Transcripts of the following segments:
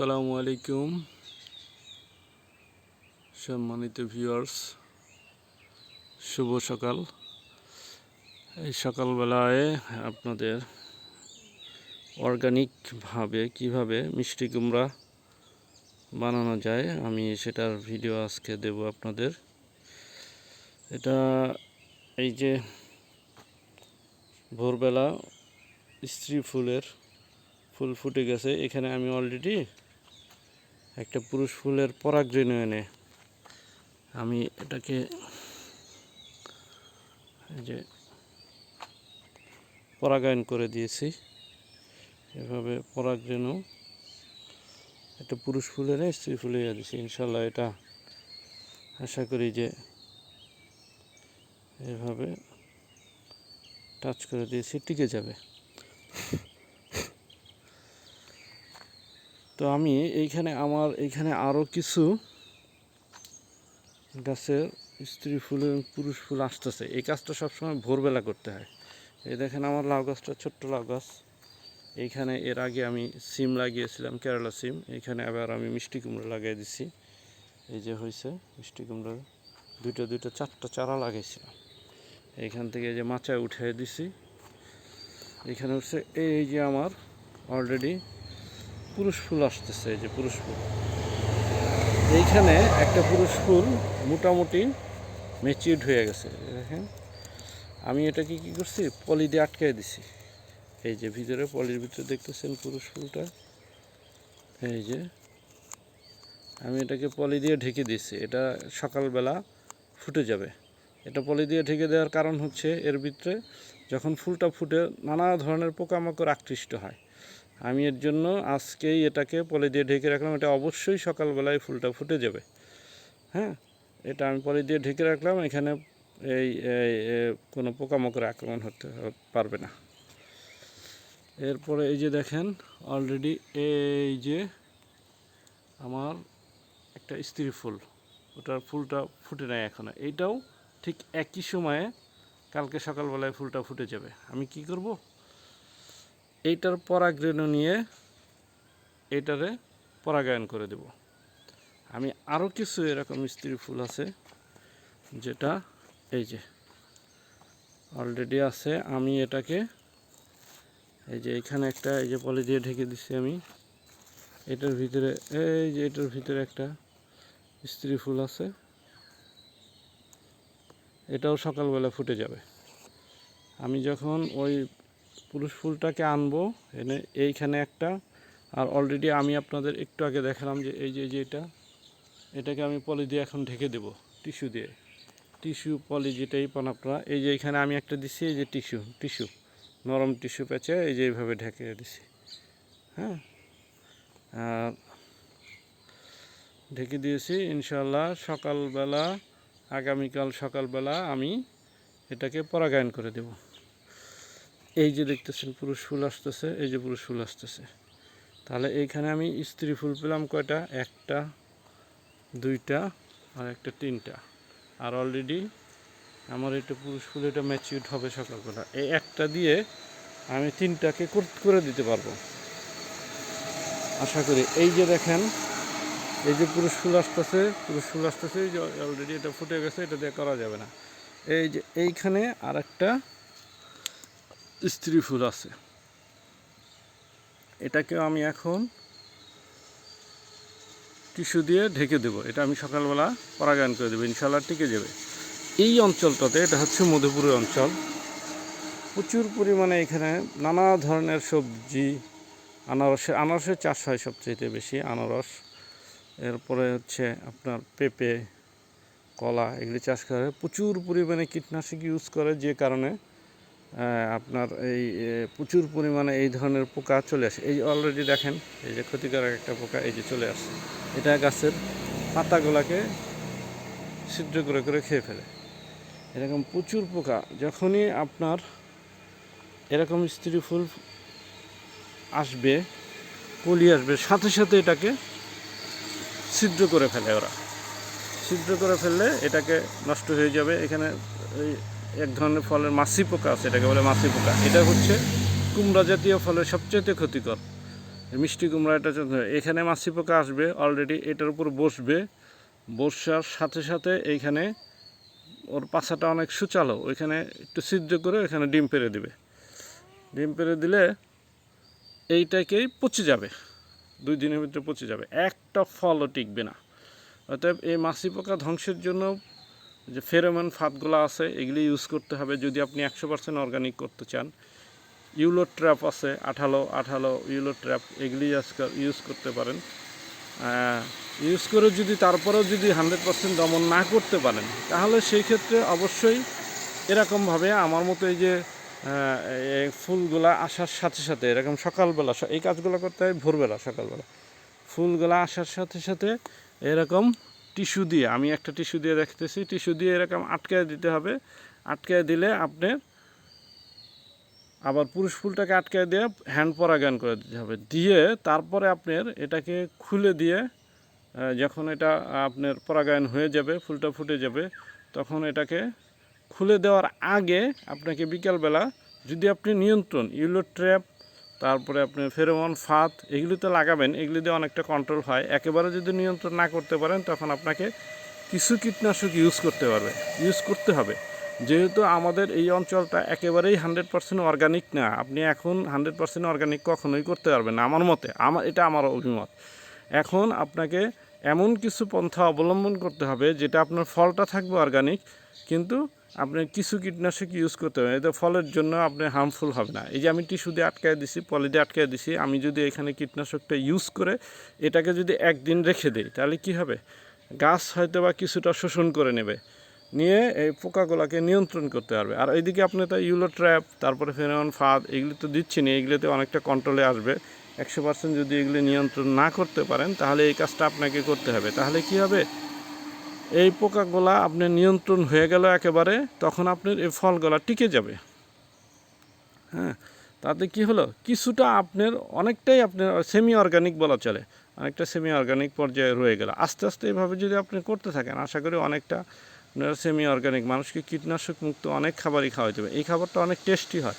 আসসালামু আলাইকুম, সম্মানিত ভিউয়ার্স শুভ সকাল। এই সকালবেলায় আপনাদের অর্গানিকভাবে কীভাবে মিষ্টি কুমড়া বানানো যায়, আমি সেটার ভিডিও আজকে দেব আপনাদের। এটা এই যে ভোরবেলা স্ত্রী ফুলের ফুল ফুটে গেছে, এখানে আমি অলরেডি একটা পুরুষ ফুলের পরাগ পরাগরেণু এনে আমি এটাকে এই যে পরাগায়ন করে দিয়েছি। এভাবে পরাগ পরাগরেণু একটা পুরুষ ফুল এনে স্ত্রী ফুলে দিয়েছি ইনশাল্লাহ এটা আশা করি যে এভাবে টাচ করে দিয়েছি, টিকে যাবে। তো আমি এইখানে আমার এইখানে আরও কিছু গাছের স্ত্রী ফুল এবং পুরুষ ফুল আসতেছে। এই কাজটা সবসময় ভোরবেলা করতে হয়। এই দেখেন আমার লাউ গাছটা, ছোট্ট লাউ গাছ। এইখানে এর আগে আমি সিম লাগিয়েছিলাম, কেরালা সিম। এইখানে আবার আমি মিষ্টি কুমড়ো লাগিয়ে দিছি। এই যে হয়েছে মিষ্টি কুমড়ো দুইটা দুইটা, চারটা চারা লাগাইছিলাম। এইখান থেকে যে মাচায় উঠিয়ে দিছি। এখানে হচ্ছে এই যে আমার অলরেডি পুরুষ ফুল আসতেছে, এই যে পুরুষ ফুল। এইখানে একটা পুরুষ ফুল মোটামুটি ম্যাচিউড হয়ে গেছে। দেখেন, আমি এটাকে কি করছি? পলি দিয়ে আটকাই দিছি। এই যে ভিতরে, পলির ভিতরে দেখতেছেন পুরুষ ফুলটা? এই যে, আমি এটাকে পলি দিয়ে ঢেকে দিছি এটা সকালবেলা ফুটে যাবে। এটা পলি দিয়ে ঢেকে দেওয়ার কারণ হচ্ছে, এর ভিতরে যখন ফুলটা ফুটে নানা ধরনের পোকামাকড় আকৃষ্ট হয়। আমি এর জন্য আজকেই এটাকে পলি দিয়ে ঢেকে রাখলাম। এটা অবশ্যই সকালবেলায় ফুলটা ফুটে যাবে। হ্যাঁ? এটা আমি পলি দিয়ে ঢেকে রাখলাম। এখানে এই কোনো পোকামাকড় আক্রমণ হতে পারবে না। এরপরে এই যে দেখেন অলরেডি এই যে আমার একটা স্ত্রী ফুল। ওটার ফুলটা ফুটে নেয় এখনও। এইটাও ঠিক একই সময়ে কালকে সকালবেলায় ফুলটা ফুটে যাবে। আমি কি করব? এইটার পরাগরেণু নিয়ে এইটারে পরাগায়ন করে দেব। আমি আরও কিছু এরকম স্ত্রী ফুল আছে, যেটা এই যে অলরেডি আছে। আমি এটাকে এই যে এখানে একটা, এই যে পলি দিয়ে ঢেকে দিচ্ছি আমি। এটার ভিতরে, এই যে এটার ভিতরে একটা স্ত্রী ফুল আছে। এটাও সকালবেলা ফুটে যাবে। আমি যখন ওই পুরুষ ফুলটাকে আনব। এনে এইখানে একটা। আর অলরেডি আমি আপনাদের একটু আগে দেখালাম যে এই যে এটা, এটাকে আমি পলি দিয়ে এখন ঢেকে দেব, টিস্যু দিয়ে। টিস্যু, পলি যেটাই পান আপনারা। এই যে এখানে আমি একটা দিছি, এই যে টিস্যু টিস্যু, নরম টিস্যু পেঁচে এই যে এইভাবে ঢেকে দিছি। হ্যাঁ? আর ঢেকে দিয়েছি ইনশাল্লাহ সকালবেলা, আগামীকাল সকালবেলা আমি এটাকে পরাগায়ন করে দেব। এই যে দেখতেছেন পুরুষ ফুল আসতেছে, এই যে পুরুষ ফুল আসতেছে। তাহলে এইখানে আমি স্ত্রী ফুল পেলাম কয়টা? একটা, দুইটা, আর একটা তিনটা। আর অলরেডি আমার এটা পুরুষ ফুল এটা ম্যাচিউড হবে সকালবেলা। এই একটা দিয়ে আমি তিনটাকে কর- দিতে পারব। আশা করি। এই যে দেখেন, এই যে পুরুষ ফুল আসতেছে পুরুষ ফুল আসতেছে অলরেডি এটা ফুটে গেছে, এটা দিয়ে করা যাবে না। এই যে এইখানে আর একটা স্ত্রী ফুল আছে। এটাকেও আমি এখন টিস্যু দিয়ে ঢেকে দেব। এটা আমি সকালবেলা পরাগায়ন করে দেবো ইনশাল্লাহ টিকে যাবে। এই অঞ্চলটাতে, এটা হচ্ছে মধুপুরের অঞ্চল। প্রচুর পরিমাণে এখানে নানা ধরনের সবজি, আনারসের আনারসের চাষ হয় সবচেয়ে বেশি, আনারস। এরপরে হচ্ছে আপনার পেঁপে, কলা, এগুলি চাষ করে প্রচুর পরিমাণে কীটনাশক ইউজ করে যে কারণে আপনার এই প্রচুর পরিমাণে এই ধরনের পোকা চলে আসে। এই অলরেডি দেখেন, এই যে ক্ষতিকারক একটা পোকা, এই যে চলে আসছে এটা গাছের পাতাগুলোকে ছিদ্র করে করে খেয়ে ফেলে। এরকম প্রচুর পোকা, যখনই আপনার এরকম স্ত্রী ফুল আসবে, কলি আসবে, সাথে সাথে এটাকে ছিদ্র করে ফেলে ওরা। ছিদ্র করে ফেললে এটাকে নষ্ট হয়ে যাবে। এখানে এই এক ধরনের ফলের মাছি পোকা আছে, এটাকে বলে মাছি পোকা। এটা হচ্ছে কুমড়া জাতীয় ফলের সবচেয়ে ক্ষতিকর। মিষ্টি কুমড়া এটা এখানে মাছি পোকা আসবে অলরেডি এটার উপর বসবে। বসার সাথে সাথে এইখানে ওর পাছাটা অনেক সুচালো, ওইখানে একটু সিদ্ধ করে ওইখানে ডিম পেরে দিবে। ডিম পেরে দিলে এইটাকেই পচে যাবে। দুই দিনের ভিতরে পচে যাবে। একটা ফলও টিকবে না। অতএব এই মাছি পোকা ধ্বংসের জন্য যে ফেরোমন ফাঁদগুলো আছে, এগুলি ইউজ করতে হবে যদি আপনি একশো পার্সেন্ট অর্গানিক করতে চান। ইউলো ট্র্যাপ আছে, আঠালো আঠালো ইউলো ট্র্যাপ এগুলি ইউজ করতে পারেন। ইউজ করে যদি তারপরেও যদি হান্ড্রেড পার্সেন্ট দমন না করতে পারেন, তাহলে সেই ক্ষেত্রে অবশ্যই এরকমভাবে আমার মতো এই যে ফুলগুলা আসার সাথে সাথে, এরকম সকালবেলা এই কাজগুলো করতে হয় ভোরবেলা, সকালবেলা। ফুলগুলা আসার সাথে সাথে এরকম টিস্যু দিয়ে, আমি একটা টিস্যু দিয়ে দেখতেছি, টিস্যু দিয়ে এরকম আটকায় দিতে হবে। আটকায় দিলে আপনার আবার পুরুষ ফুলটাকে আটকায় দিয়ে হ্যান্ড পরাগায়ন করে দিতে হবে। দিয়ে তারপরে আপনার এটাকে খুলে দিয়ে যখন এটা আপনার পরাগায়ন হয়ে যাবে, ফুলটা ফুটে যাবে, তখন এটাকে খুলে দেওয়ার আগে আপনাকে বিকালবেলা যদি আপনি নিয়ন্ত্রণ, ইউলো ট্র্যাপ তারপরে আপনি ফেরোমন ফাত এগুলিতে লাগাবেন, এগুলি দিয়ে অনেকটা কন্ট্রোল হয়। একেবারে যদি নিয়ন্ত্রণ না করতে পারেন, তখন আপনাকে কিছু কীটনাশক ইউজ করতে পারবে ইউজ করতে হবে। যেহেতু আমাদের এই অঞ্চলটা একেবারেই হান্ড্রেড পার্সেন্ট অর্গানিক না, আপনি এখন হান্ড্রেড পার্সেন্ট অর্গানিক কখনোই করতে পারবেন না, আমার মতে। আমার, এটা আমার অভিমত। এখন আপনাকে এমন কিছু পন্থা অবলম্বন করতে হবে, যেটা আপনার ফলটা থাকবে অর্গানিক কিন্তু আপনি কিছু কীটনাশক ইউজ করতে হবে এতে ফলের জন্য আপনি হার্মফুল হবে না। এই যে আমি টিস্যু দিয়ে আটকায় দিছি, পলি দিয়ে আটকায় দিছি, আমি যদি এখানে কীটনাশকটা ইউজ করে এটাকে যদি একদিন রেখে দিই, তাহলে কি হবে? গাছ হয়তো বা কিছুটা শোষণ করে নেবে। নিয়ে এই পোকাগুলোকে নিয়ন্ত্রণ করতে পারবে। আর এইদিকে আপনি তো ইউলো ট্র্যাপ তারপরে ফেরন ফাদ, এগুলি তো দিচ্ছি না, এগুলিতে অনেকটা কন্ট্রোলে আসবে। একশো পার্সেন্ট যদি এগুলি নিয়ন্ত্রণ না করতে পারেন, তাহলে এই কাজটা আপনাকে করতে হবে। তাহলে কি হবে? এই পোকাগুলা আপনার নিয়ন্ত্রণ হয়ে গেল একেবারে, তখন আপনার এই ফলগুলা টিকে যাবে। হ্যাঁ তাতে কি হলো? কিছুটা আপনার অনেকটাই আপনার সেমি অর্গানিক বলা চলে। অনেকটা সেমি অর্গানিক পর্যায়ে রয়ে গেল। আস্তে আস্তে এভাবে যদি আপনি করতে থাকেন, আশা করি অনেকটা আপনার সেমি অর্গানিক মানুষকে কীটনাশক মুক্ত অনেক খাবারই খাওয়াইতে হবে এই খাবারটা অনেক টেস্টি হয়।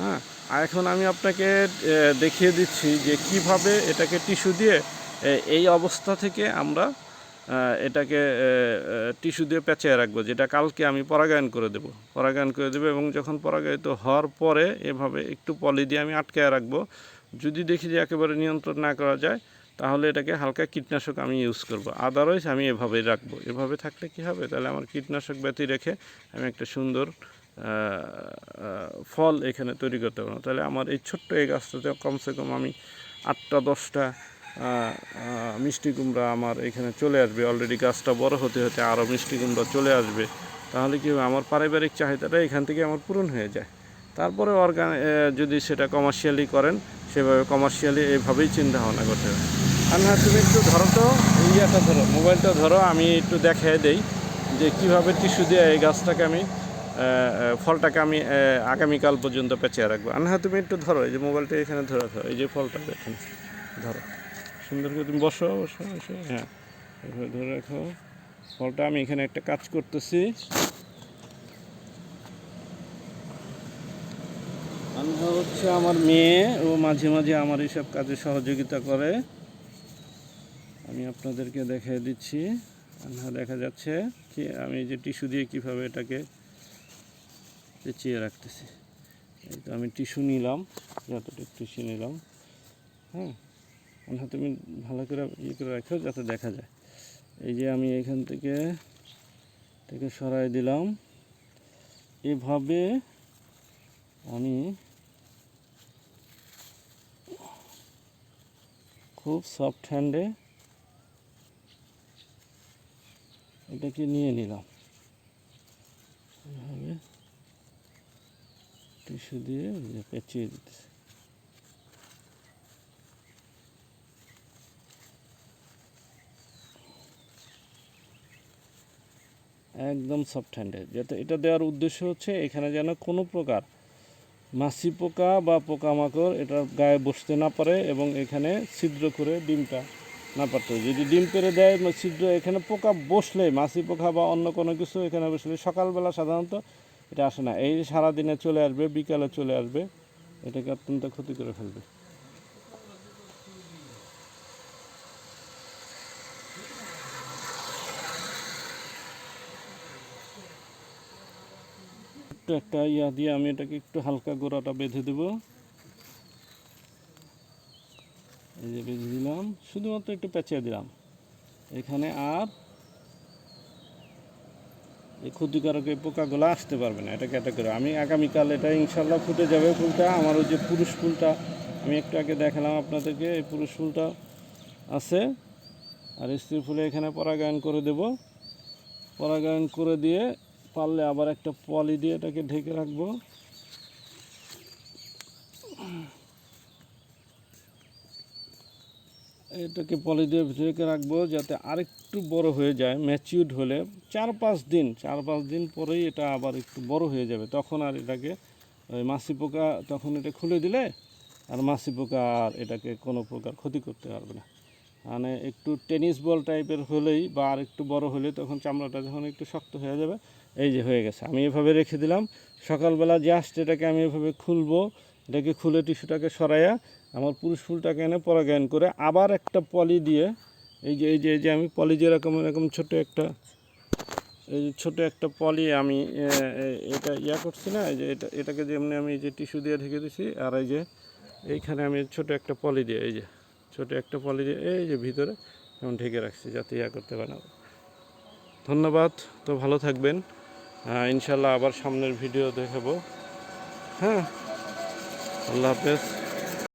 হ্যাঁ আর এখন আমি আপনাকে দেখিয়ে দিচ্ছি যে কীভাবে এটাকে টিস্যু দিয়ে এই অবস্থা থেকে আমরা এটাকে টিস্যু দিয়ে পেঁচিয়ে রাখব, যেটা কালকে আমি পরাগায়ন করে দেবো। পরাগায়ন করে দেবো এবং যখন পরাগায়িত হওয়ার পরে এভাবে একটু পলি দিয়ে আমি আটকে রাখব। যদি দেখি যে একেবারে নিয়ন্ত্রণ না করা যায়, তাহলে এটাকে হালকা কীটনাশক আমি ইউজ করব। আদারওয়াইজ আমি এভাবেই রাখব। এভাবে থাকলে কি হবে? তাহলে আমার কীটনাশক ব্যতি রেখে আমি একটা সুন্দর ফল এখানে তৈরি করতে পারব। তাহলে আমার এই ছোট্ট এই গাছটাতে কমসে কম আমি আটটা, দশটা মিষ্টি কুমড়া আমার এখানে চলে আসবে। অলরেডি গাছটা বড় হতে হতে আরও মিষ্টি কুমড়া চলে আসবে। তাহলে কি হবে? আমার পারিবারিক চাহিদাটা এখান থেকে আমার পূরণ হয়ে যায়। তারপরে অর্গান যদি সেটা কমার্শিয়ালি করেন, সেভাবে কমার্শিয়ালি এভাবেই চিন্তা ভাবনা করতে হবে। আর না, তুমি একটু ধরো তো ইয়েটা ধরো, মোবাইলটা ধরো, আমি একটু দেখিয়ে দেই যে কীভাবে টিস্যু দিয়ে এই গাছটাকে আমি ফলটাকে আমি আগামীকাল পর্যন্ত পেঁচিয়ে রাখব। না, তুমি একটু ধরো, এই যে মোবাইলটা এখানে ধরে, ধরো, এই যে ফলটা এখানে ধরো। সুন্দর করে তুমি বসো বসো বসো। হ্যাঁ এভাবে ধরে রাখো। ফলটা আমি এখানে একটা কাজ করতেছি। আনহা হচ্ছে আমার মেয়ে, ও মাঝে মাঝে আমার এইসব কাজে সহযোগিতা করে। আমি আপনাদেরকে দেখিয়ে দিচ্ছি। আনহা দেখা যাচ্ছে কি, আমি যে টিস্যু দিয়ে কীভাবে এটাকে পেঁচিয়ে রাখতেছি। এই তো আমি টিস্যু নিলাম, যতটুকু টিস্যু নিলাম। হ্যাঁ। তুমি ভালো করে ইয়ে করে রাখো যাতে দেখা যায়। এই যে আমি এখান থেকে থেকে সরাই দিলাম। এভাবে আমি খুব সফট হ্যান্ডে এটাকে নিয়ে নিলাম। এভাবে টিস্যু দিয়ে পেঁচিয়ে দিতেছি। একদম সফট হ্যান্ডে যাতে এটা দেওয়ার উদ্দেশ্য হচ্ছে এখানে যেন কোনো প্রকার মাছি পোকা বা পোকামাকড় এটার গায়ে বসতে না পারে এবং এখানে ছিদ্র করে ডিমটা না পারতে যদি ডিম পেরে দেয় ছিদ্র, এখানে পোকা বসলে, মাছি পোকা বা অন্য কোনো কিছু এখানে বসলে সকালবেলা সাধারণত এটা আসে না। এই সারাদিনে চলে আসবে, বিকালে চলে আসবে, এটাকে অত্যন্ত ক্ষতি করে ফেলবে। একটা ইয়া দিয়ে আমি এটাকে একটু হালকা গোড়াটা বেঁধে দেব। এই যে বেঁধে দিলাম। শুধুমাত্র একটু পেঁচিয়ে দিলাম। এখানে আর এই ক্ষতিকারক এই পোকাগুলো আসতে পারবে না এটা কেটে করে। আমি আগামীকাল এটা ইনশাল্লাহ ফুটে যাবে ফুলটা। আমার ওই যে পুরুষ ফুলটা, আমি একটু আগে দেখালাম আপনাদেরকে, এই পুরুষ ফুলটা আছে। আর স্ত্রী ফুলে এখানে পরাগায়ন করে দেব। পরাগায়ন করে দিয়ে পারলে আবার একটা পলি দিয়ে এটাকে ঢেকে রাখব। এটাকে পলি দিয়ে ঢেকে রাখব যাতে আরেকটু বড় হয়ে যায় ম্যাচিউড হলে। চার পাঁচ দিন, চার পাঁচ দিন পরেই এটা আবার একটু বড় হয়ে যাবে। তখন আর এটাকে ওই মাছি পোকা, তখন এটা খুলে দিলে আর মাছি পোকা আর এটাকে কোনো প্রকার ক্ষতি করতে পারবে না। মানে একটু টেনিস বল টাইপের হলেই বা আর একটু বড় হলে তখন চামড়াটা যখন একটু শক্ত হয়ে যাবে, এই যে হয়ে গেছে। আমি এভাবে রেখে দিলাম। সকালবেলা জাস্ট এটাকে আমি এভাবে খুলবো। এটাকে খুলে টিস্যুটাকে সরাইয়া আমার পুরুষ ফুলটাকে এনে পরাগায়ন করে আবার একটা পলি দিয়ে, এই যে এই যে এই যে আমি পলি যেরকম এরকম ছোট একটা, এই যে ছোটো একটা পলি আমি এটা ইয়া করছি না, এই যে এটা, এটাকে যেমনি আমি এই যে টিস্যু দিয়ে ঢেকে দিছি, আর এই যে এইখানে আমি ছোট একটা পলি দিয়ে, এই যে ছোট একটা পলি এই যে ভিতরে যেমন ঢেকে রাখছি যাতে ইয়া করতে পারে না। ধন্যবাদ, তো ভালো থাকবেন। ইনশাল্লাহ আবার সামনের ভিডিও দেখাবো। হ্যাঁ আল্লাহ হাফেজ।